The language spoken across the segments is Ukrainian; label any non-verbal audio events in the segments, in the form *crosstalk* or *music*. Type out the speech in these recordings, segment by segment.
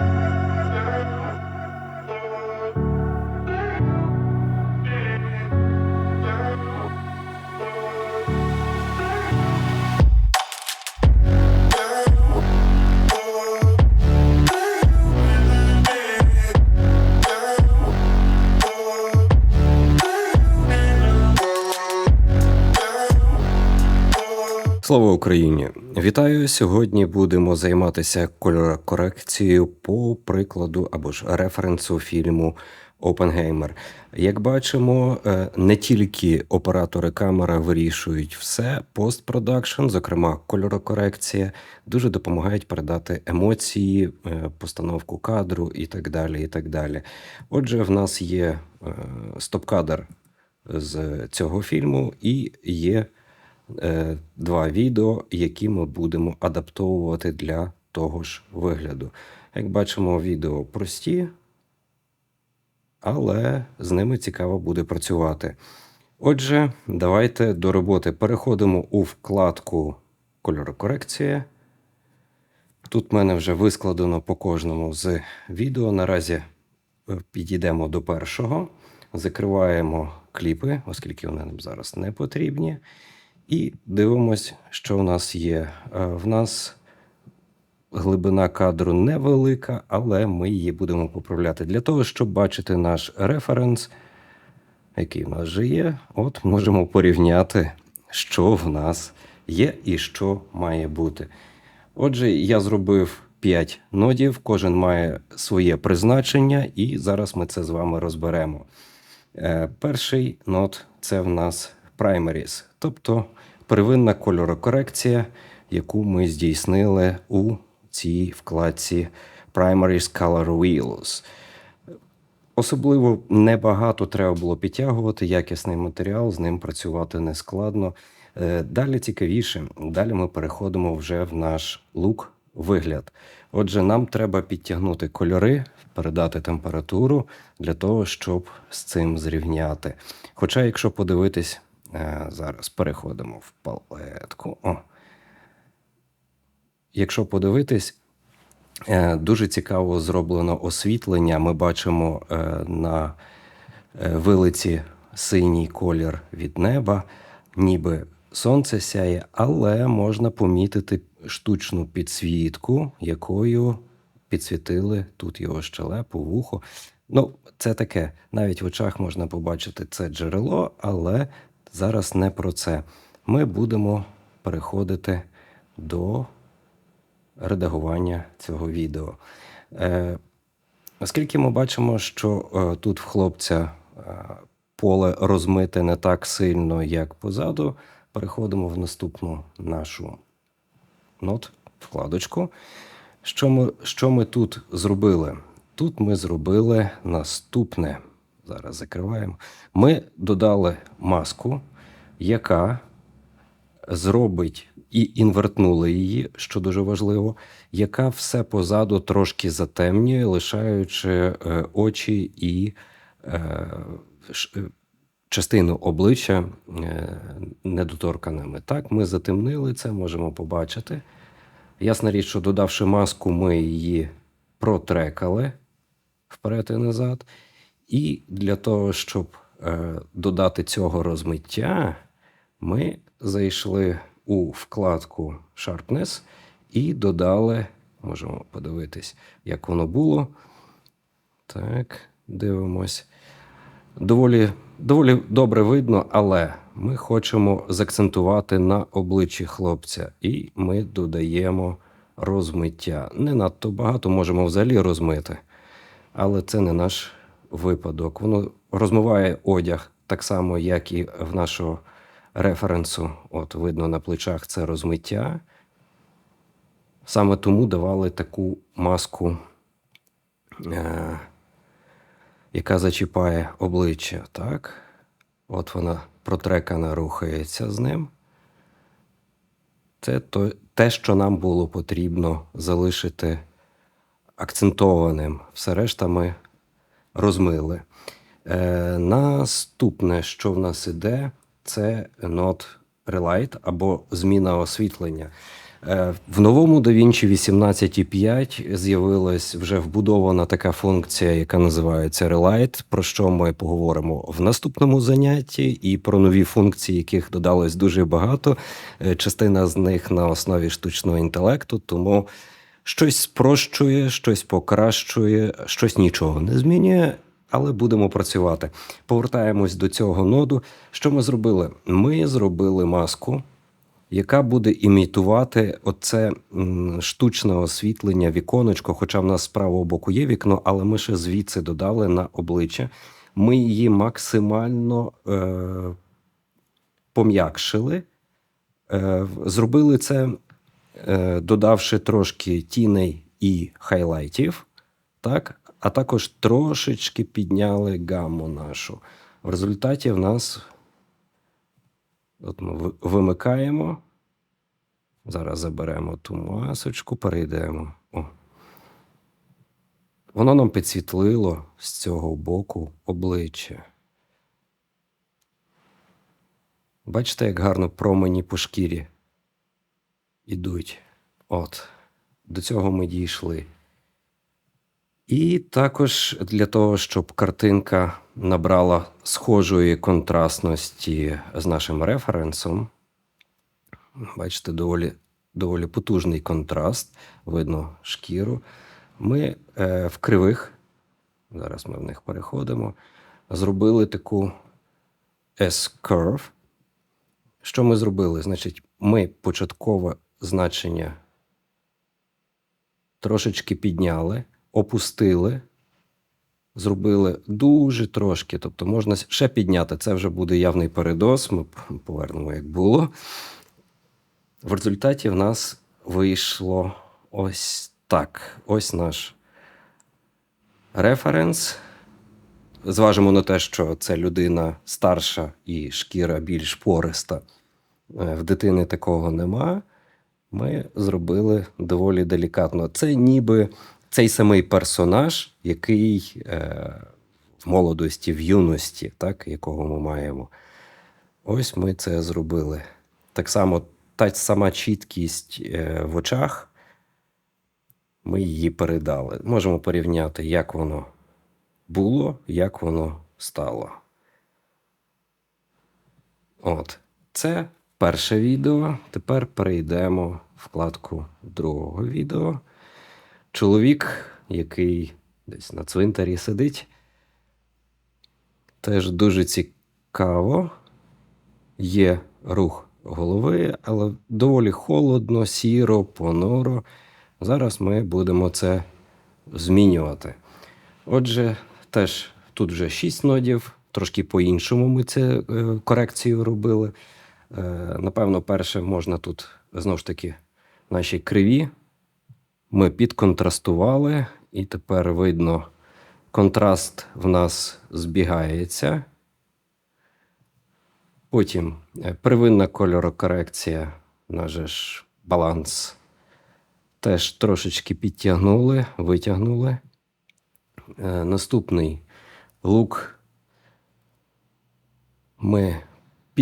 Thank you. Слава Україні! Вітаю! Сьогодні будемо займатися кольорокорекцією по прикладу або ж референсу фільму Опенгеймер. Як бачимо, е, не тільки оператори камера вирішують все, постпродакшн, зокрема кольорокорекція, дуже допомагають передати емоції, е, постановку кадру і так далі. і так далі. Отже, в нас є е, стоп-кадр з цього фільму і є е, два відео, які ми будемо адаптовувати для того ж вигляду. Як бачимо, відео прості, але з ними цікаво буде працювати. Отже, давайте до роботи переходимо у вкладку кольорокорекція. Тут в мене вже вискладено по кожному з відео. Наразі е, підійдемо до першого, закриваємо кліпи, оскільки вони нам зараз не потрібні. І дивимось, що в нас є. Е, В нас глибина кадру невелика, але ми її будемо поправляти. Для того, щоб бачити наш референс, який в нас вже є, от можемо порівняти, що в нас є і що має бути. Отже, я зробив 5 нодів, кожен має своє призначення, і зараз ми це з вами розберемо. Е, Перший нод це в нас primaries, тобто первинна кольорокорекція, яку ми здійснили у цій вкладці Primaries Color Wheels. Особливо небагато треба було підтягувати, якісний матеріал, з ним працювати не складно. Е, Далі цікавіше, далі ми переходимо вже в наш лук вигляд. Отже, нам треба підтягнути кольори, передати температуру для того, щоб з цим зрівняти. Хоча, якщо подивитись, зараз переходимо в палетку. О. Якщо подивитись, Е, Дуже цікаво зроблено освітлення. Ми бачимо е, на е, вилиці синій колір від неба, ніби сонце сяє, але можна помітити штучну підсвітку, якою підсвітили тут його щелепу, вухо. Ну, це таке. Навіть в очах можна побачити це джерело, але зараз не про це. Ми будемо переходити до редагування цього відео. Е, оскільки ми бачимо, що е, тут в хлопця е, поле розмите не так сильно, як позаду, переходимо в наступну нашу нот, вкладочку. Що ми, що ми тут зробили? Тут ми зробили наступне. Зараз закриваємо. Ми додали маску, яка зробить і інвертнули її, що дуже важливо, яка все позаду трошки затемнює, лишаючи е, очі і е, е, частину обличчя недоторканими. Так, ми затемнили це, можемо побачити. Ясна річ, що додавши маску, ми її протрекали вперед і назад. І для того, щоб е, додати цього розмиття, ми зайшли у вкладку Sharpness і додали, можемо подивитись, як воно було. Так, дивимось. Доволі, доволі добре видно, але ми хочемо закцентувати на обличчі хлопця, і ми додаємо розмиття. Не надто багато можемо взагалі розмити, але це не наш випадок. Воно розмиває одяг так само, як і в нашого референсу. От видно на плечах це розмиття. Саме тому давали таку маску, е, яка зачіпає обличчя. Так? От вона протрекана рухається з ним. Це то, те, що нам було потрібно залишити акцентованим. Все решта ми розмили. Е, наступне, що в нас іде, це Not Relight або зміна освітлення. Е, В новому DaVinci 18.5 з'явилась вже вбудована така функція, яка називається Relight, про що ми поговоримо в наступному занятті, і про нові функції, яких додалось дуже багато. Е, Частина з них на основі штучного інтелекту, тому щось спрощує, щось покращує, щось нічого не змінює. Але будемо працювати. Повертаємось до цього ноду. Що ми зробили? Ми зробили маску, яка буде імітувати оце штучне освітлення, віконечко. Хоча в нас з правого боку є вікно, але ми ще звідси додали на обличчя. Ми її максимально е, пом'якшили. Е, зробили це, додавши трошки тіней і хайлайтів, так? а також трошечки підняли гамму нашу. В результаті в нас От ми вимикаємо. Зараз заберемо ту масочку, перейдемо. О. Воно нам підсвітлило з цього боку обличчя. Бачите, як гарно промені по шкірі ідуть. От. До цього ми дійшли. І також для того, щоб картинка набрала схожої контрастності з нашим референсом. Бачите, доволі, доволі потужний контраст, видно шкіру. Ми е, в кривих, зараз ми в них переходимо, зробили таку S-curve. Що ми зробили? Значить, ми початкове значення трошечки підняли, опустили, зробили дуже трошки. Тобто можна ще підняти. Це вже буде явний передос. Ми повернемо, як було. В результаті в нас вийшло ось так. Ось наш референс. Зважимо на те, що це людина старша і шкіра більш пориста. Е, В дитини такого нема. Ми зробили доволі делікатно. Це ніби цей самий персонаж, який е, в молодості, в юності, так, якого ми маємо. Ось ми це зробили. Так само та сама чіткість е, в очах. Ми її передали. Можемо порівняти, як воно було, як воно стало. От. Це перше відео. Тепер перейдемо в вкладку другого відео. Чоловік, який десь на цвинтарі сидить. Теж дуже цікаво. Є рух голови, але доволі холодно, сіро, понуро. Зараз ми будемо це змінювати. Отже, теж тут вже 6 нодів, трошки по-іншому ми це е, корекцію робили. Е, напевно, перше можна тут знову ж таки наші криві. Ми підконтрастували, і тепер видно, контраст в нас збігається. Потім е, первинна кольорокорекція, наш ж баланс теж трошечки підтягнули, витягнули. Е, Наступний лук ми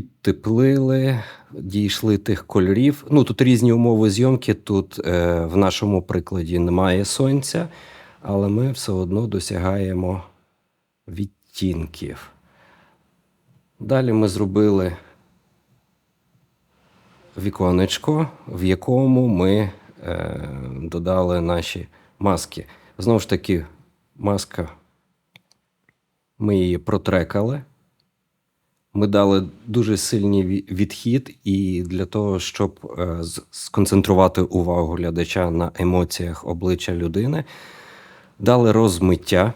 підтеплили, дійшли тих кольорів. Ну, тут різні умови зйомки. Тут е, в нашому прикладі немає сонця, але ми все одно досягаємо відтінків. Далі ми зробили віконечко, в якому ми е, додали наші маски. Знову ж таки, маска, ми її протрекали. Ми дали дуже сильний відхід, і для того, щоб е, сконцентрувати увагу глядача на емоціях обличчя людини, дали розмиття.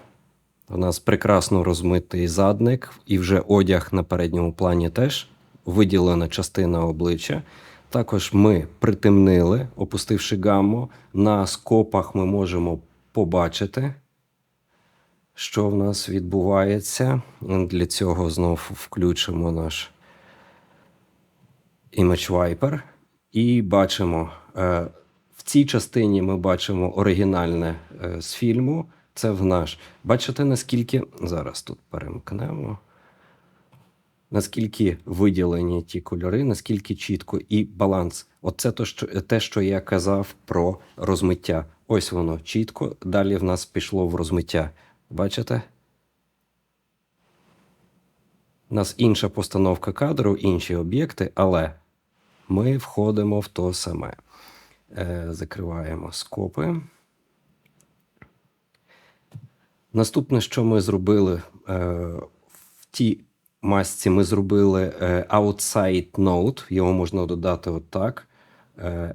У нас прекрасно розмитий задник, і вже одяг на передньому плані теж виділена частина обличчя. Також ми притемнили, опустивши гамму. На скопах ми можемо побачити, що в нас відбувається. Для цього знов включимо наш Image Wiper. І бачимо, е, в цій частині ми бачимо оригінальне е, з фільму. Це в наш. Бачите, наскільки. Зараз тут перемкнемо. наскільки виділені ті кольори, наскільки чітко і баланс. Оце то, що, те, що я казав про розмиття. Ось воно чітко. Далі в нас пішло в розмиття. Бачите? У нас інша постановка кадру, інші об'єкти, але ми входимо в то саме. Е, закриваємо скопи. Наступне, що ми зробили е, в тій масці, ми зробили е, outside node. Його можна додати отак.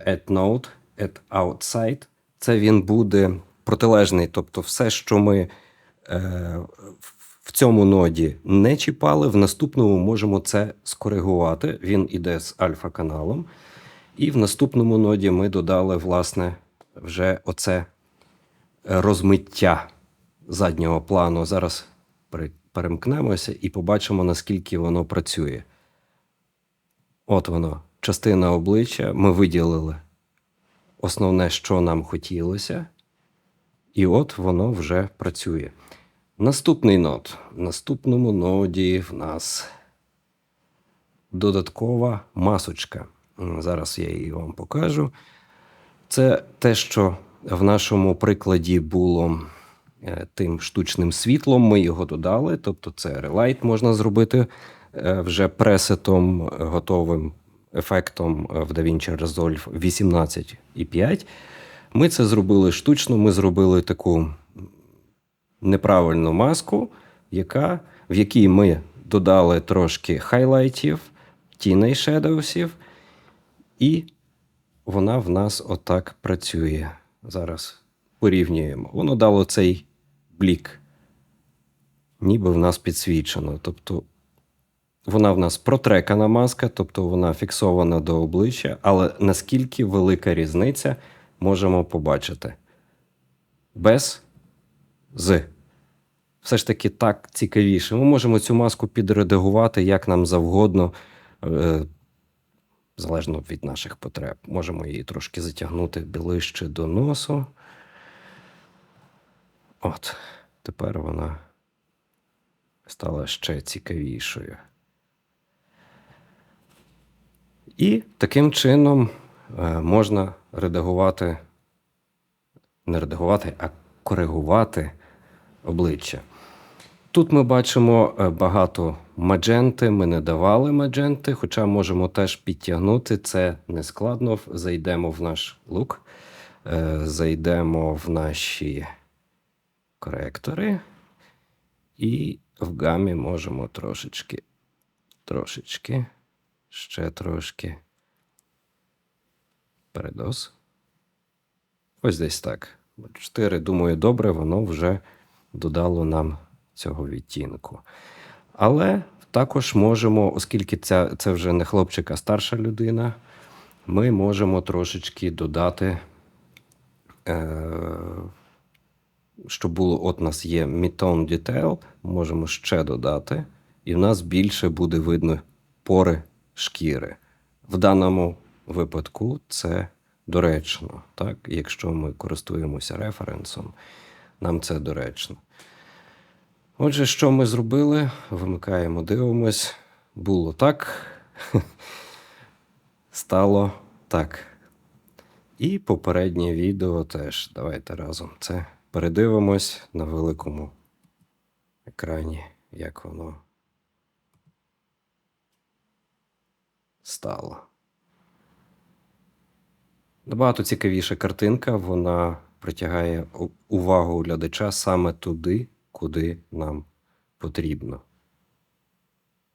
Add node, add outside. Це він буде протилежний. Тобто, все, що ми в цьому ноді не чіпали, в наступному можемо це скоригувати. Він іде з альфа-каналом. І в наступному ноді ми додали, власне, вже оце розмиття заднього плану. Зараз перемкнемося і побачимо, наскільки воно працює. От воно, частина обличчя. Ми виділили основне, що нам хотілося. І от воно вже працює. Наступний нод. В наступному ноді в нас додаткова масочка. Зараз я її вам покажу. Це те, що в нашому прикладі було е, тим штучним світлом. Ми його додали. Тобто, це релайт можна зробити е, вже пресетом, готовим ефектом е, в DaVinci Resolve 18.5. Ми це зробили штучно. Ми зробили таку неправильну маску, яка, в якій ми додали трошки хайлайтів, тіней шедоусів, і вона в нас отак працює. Зараз порівнюємо. Воно дало цей блік, ніби в нас підсвічено. Тобто вона в нас протрекана маска, тобто вона фіксована до обличчя, але наскільки велика різниця можемо побачити. Без з. Все ж таки так цікавіше. Ми можемо цю маску підредагувати як нам завгодно, е, залежно від наших потреб. Можемо її трошки затягнути ближче до носу. От, тепер вона стала ще цікавішою. І таким чином е, можна редагувати, не редагувати, а коригувати обличчя. Тут ми бачимо е, багато мадженти. Ми не давали мадженти, хоча можемо теж підтягнути. Це не складно. Зайдемо в наш лук, е, зайдемо в наші коректори, і в гамі можемо трошечки, трошечки, ще трошки. Передос. Ось десь так. 4, думаю, добре, воно вже додало нам цього відтінку. Але також можемо, оскільки ця, це вже не хлопчик, а старша людина, ми можемо трошечки додати, е, щоб було, от у нас є Mid-Tone Detail, можемо ще додати, і в нас більше буде видно пори шкіри. В даному випадку це доречно, так? якщо ми користуємося референсом, нам це доречно. Отже, що ми зробили? Вимикаємо, дивимось. Було так, *laughs* стало так. І попереднє відео теж. Давайте разом це передивимось на великому екрані, як воно стало. Набагато цікавіша картинка, вона притягає увагу глядача саме туди, куди нам потрібно.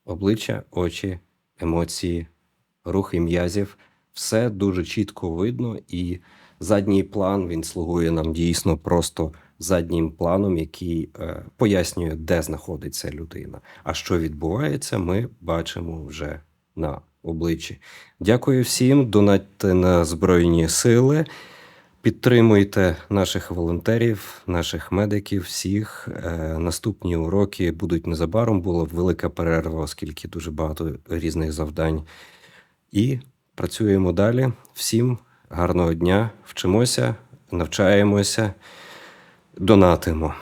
Обличчя, очі, емоції, рухи м'язів все дуже чітко видно, і задній план він слугує нам дійсно просто заднім планом, який е, пояснює, де знаходиться людина. А що відбувається, ми бачимо вже на обличчі. Дякую всім, донатьте на Збройні Сили. Підтримуйте наших волонтерів, наших медиків, всіх. Е, Наступні уроки будуть незабаром. Була велика перерва, оскільки дуже багато різних завдань. І працюємо далі. Всім гарного дня. Вчимося, навчаємося, донатимо.